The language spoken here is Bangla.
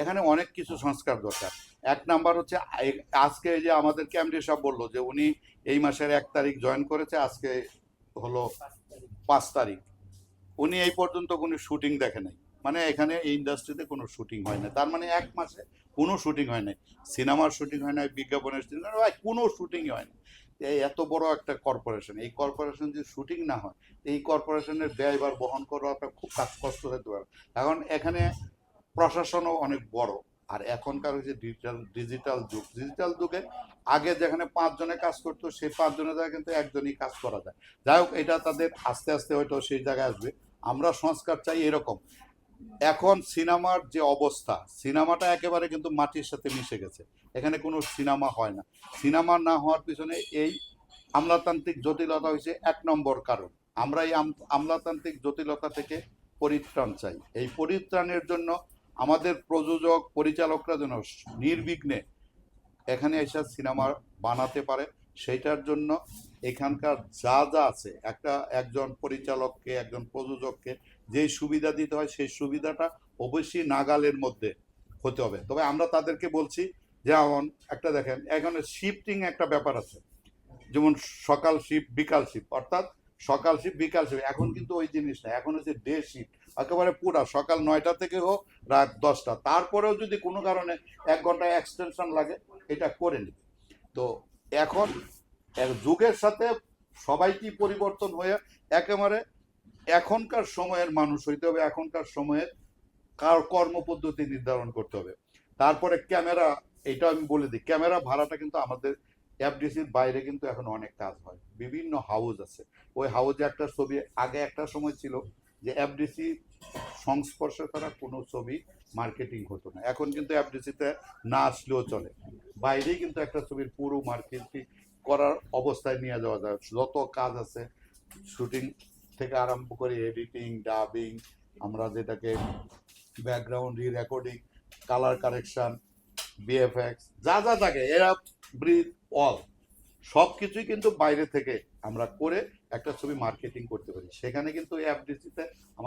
এখানে অনেক কিছু সংস্কার দরকার। এক নাম্বার হচ্ছে আজকে যে আমাদের ক্যামডি সাহেব বলল যে উনি এই মাসের এক তারিখ জয়েন করেছে, আজকে হলো পাঁচ তারিখ। উনি এই পর্যন্ত কোনো শুটিং দেখে নাই। মানে এখানে এই ইন্ডাস্ট্রিতে কোনো শুটিং হয় না তার মানে এক মাসে কোনো শুটিং হয় নাই। সিনেমার শুটিং হয় না বিজ্ঞাপনের শুটিং হয় না কোনো শুটিংই হয় না এই এত বড় একটা কর্পোরেশন, এই কর্পোরেশন যদি শুটিং না হয়, এই কর্পোরেশনের ব্যয়ভার বহন করাটা খুব কাজ কষ্ট হতে পারে। এখন এখানে প্রশাসনও অনেক বড়। আর এখনকার যে ডিজিটাল ডিজিটাল যুগ ডিজিটাল যুগে আগে যেখানে পাঁচজনে কাজ করতো, সেই পাঁচজনের জায়গায় কিন্তু একজনই কাজ করা যায়। যাই হোক, এটা তাদের আস্তে আস্তে হয়তো সেই জায়গায় আসবে। আমরা সংস্কার চাই এরকম। এখন সিনেমার যে অবস্থা, সিনেমাটা একেবারে কিন্তু মাটির সাথে মিশে গেছে। এখানে কোনো সিনেমা হয় না। সিনেমা না হওয়ার পিছনে এই আমলাতান্ত্রিক জটিলতা হয়েছে এক নম্বর কারণ। আমরা এই আম- আমলাতান্ত্রিক জটিলতা থেকে পরিত্রাণ চাই। এই পরিত্রাণের জন্য আমাদের প্রযোজক, পরিচালকরা যেন নির্বিঘ্নে এখানে এসে সিনেমা বানাতে পারে, সেইটার জন্য এখানকার যা যা আছে, একটা একজন পরিচালককে, একজন প্রযোজককে যেই সুবিধা দিতে হয়, সেই সুবিধাটা অবশ্যই নাগালের মধ্যে হতে হবে। তবে আমরা তাদেরকে বলছি যেমন একটা দেখেন, এখানে শিফটিং একটা ব্যাপার আছে। যেমন সকাল শিফট বিকাল শিফট অর্থাৎ সকাল শিফট বিকাল শিফট এখন কিন্তু ওই জিনিস না এখন হচ্ছে ডে শিফট একেবারে পুরা সকাল নয়টা থেকে হোক, রাত দশটা। তারপরেও যদি কোনো কারণে এক ঘণ্টা এক্সটেনশন লাগে, এটা করে নেবে। তো এখন এক যুগের সাথে সবাই কি পরিবর্তন হয়ে একেবারে এখনকার সময়ের মানুষ হইতে হবে, এখনকার সময়ের কার কর্মপদ্ধতি নির্ধারণ করতে হবে। তারপরে ক্যামেরা এটা আমি বলে দিই, ক্যামেরা ভাড়াটা কিন্তু আমাদের এফডিসির বাইরে কিন্তু এখন অনেক কাজ হয়। বিভিন্ন হাউস আছে। ওই হাউজে একটা ছবি, আগে একটা সময় ছিল যে এফডিসি সংস্পর্শে ছাড়া কোনো ছবি মার্কেটিং হতো না। এখন কিন্তু এফডিসিতে না আসলেও চলে। বাইরেই কিন্তু একটা ছবির পুরো মার্কেটিং করার অবস্থায় নিয়ে যাওয়া যায়। যত কাজ আছে শুটিং থেকে আরম্ভ করে এডিটিং ডাবিং আমরা যেটাকে ব্যাকগ্রাউন্ড রি রেকর্ডিং কালার কারেকশন বিএফএক্স যা যা থাকে, এরা ব্রিথ অল সব কিছুই কিন্তু বাইরে থেকে আমরা করে একটা ছবি মার্কেটিং করতে পারি। সেখানে কিন্তু অ্যাপ ডিসিতে আমার